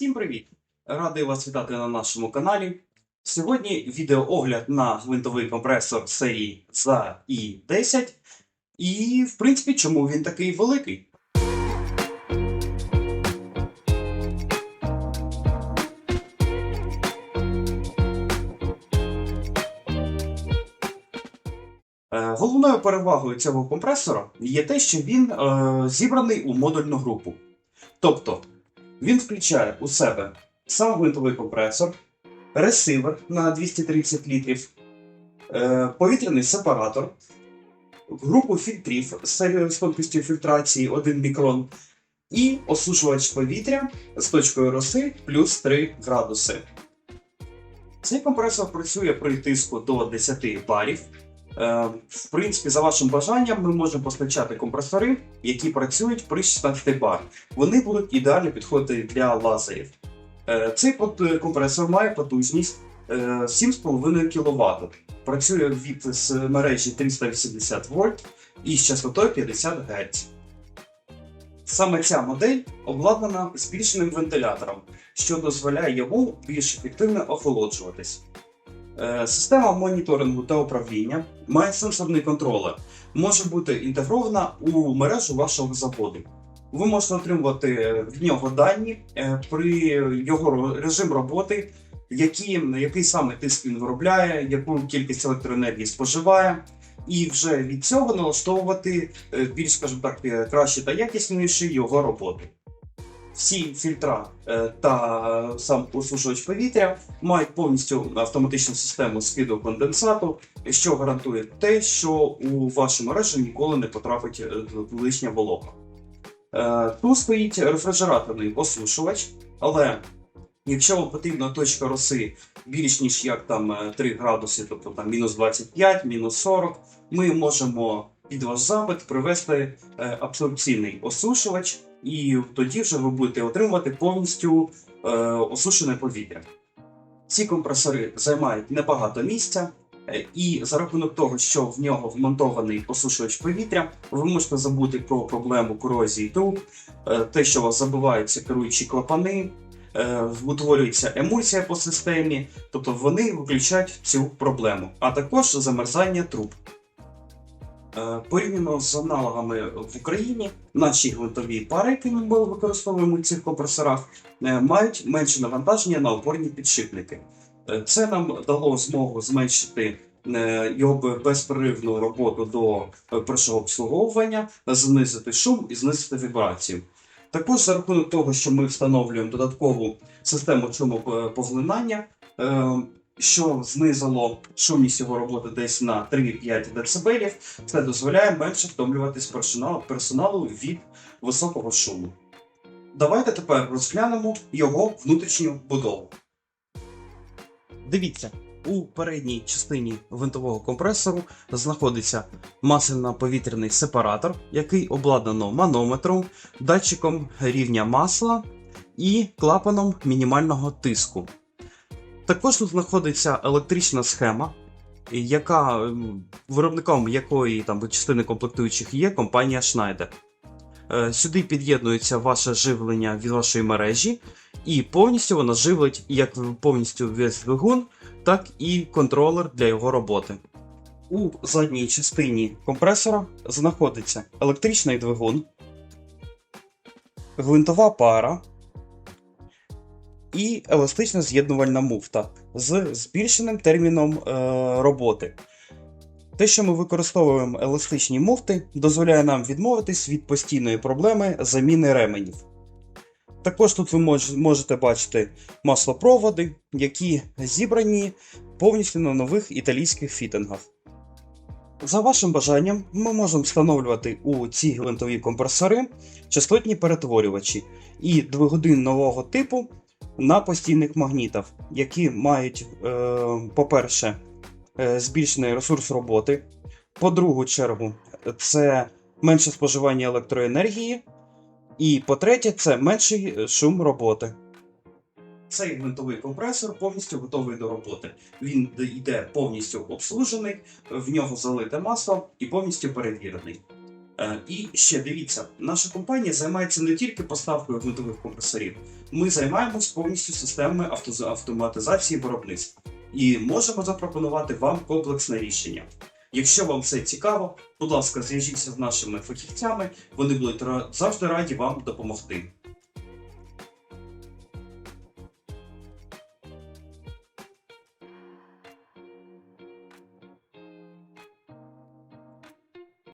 Всім привіт! Радий вас вітати на нашому каналі. Сьогодні відеоогляд на гвинтовий компресор серії за i 10 І, в принципі, чому він такий великий? Е, Головною перевагою цього компресора є те, що він е, зібраний у модульну групу. Тобто він включає у себе сам гвинтовий компресор, ресивер на 230 літрів, е, повітряний сепаратор, групу фільтрів з тонкістю фільтрації 1 мікрон і осушувач повітря з точкою роси плюс 3 градуси. Цей компресор працює при тиску до 10 барів. Е, В принципі, за вашим бажанням, ми можемо постачати компресори, які працюють при 16 бар. Вони будуть ідеально підходити для лазерів. Е, Цей компресор має потужність е, 7,5 кВт. Працює від мережі 380 вольт і з частотою 50 Гц. Саме ця модель обладнана збільшеним вентилятором, що дозволяє йому більш ефективно охолоджуватись. Е, Система моніторингу та управління має сенсорний контролер, може бути інтегрована у мережу вашого заводу. Ви можете отримувати від нього дані е, при його режим роботи, які, який саме тиск він виробляє, яку кількість електроенергії споживає, і вже від цього налаштовувати е, більш, скажімо так, краще та якісніше його роботу. Всі фільтра е, та сам осушувач повітря мають повністю автоматичну систему скиду конденсату, що гарантує те, що у вашу мережу ніколи не потрапить е, лишня волога. Е, Тут стоїть рефрижераторний осушувач, але якщо вам потрібна точка роси більш ніж як там е, 3 градуси, тобто там мінус 25, мінус 40, ми можемо під ваш запит привести абсорбційний осушувач, і тоді вже ви будете отримувати повністю е, осушене повітря. Ці компресори займають небагато місця, е, і за рахунок того, що в нього вмонтований осушувач повітря, ви можете забути про проблему корозії труб, е, те, що у вас забиваються керуючі клапани, е, утворюється емульсія по системі, тобто вони виключають цю проблему, а також замерзання труб. Е, Порівняно з аналогами в Україні, наші гвинтові пари, які ми використовуємо у цих компресорах, е, мають менше навантаження на опорні підшипники. Е, Це нам дало змогу зменшити його безперервну роботу до першого обслуговування, знизити шум і знизити вібрацію. Також за рахунок того, що ми встановлюємо додаткову систему шумопоглинання, що знизило шумність його роботи десь на 3-5 дБ, це дозволяє менше втомлюватись персоналу, персоналу від високого шуму. Давайте тепер розглянемо його внутрішню будову. Дивіться, у передній частині винтового компресору знаходиться масляно-повітряний сепаратор, який обладнано манометром, датчиком рівня масла і клапаном мінімального тиску. Також тут знаходиться електрична схема, яка виробником якої там частини комплектуючих є компанія Schneider. Е, Сюди під'єднується ваше живлення від вашої мережі, і повністю вона живлить як повністю весь двигун, так і контролер для його роботи. У задній частині компресора знаходиться електричний двигун, гвинтова пара і еластична з'єднувальна муфта з збільшеним терміном е, роботи. Те, що ми використовуємо еластичні муфти, дозволяє нам відмовитись від постійної проблеми заміни ременів. Також тут ви мож- можете бачити маслопроводи, які зібрані повністю на нових італійських фітингах. За вашим бажанням, ми можемо встановлювати у ці гвинтові компресори частотні перетворювачі і двигуни нового типу на постійних магнітах, які мають, е, по-перше, е, збільшений ресурс роботи. По другу чергу, це менше споживання електроенергії. І по-третє, це менший шум роботи. Цей гвинтовий компресор повністю готовий до роботи. Він йде повністю обслужений, в нього залите масло і повністю перевірений. Е, І ще дивіться, наша компанія займається не тільки поставкою гнутових компресорів, ми займаємось повністю системами авто- автоматизації виробництва і можемо запропонувати вам комплексне рішення. Якщо вам це цікаво, будь ласка, зв'яжіться з нашими фахівцями, вони будуть завжди раді вам допомогти.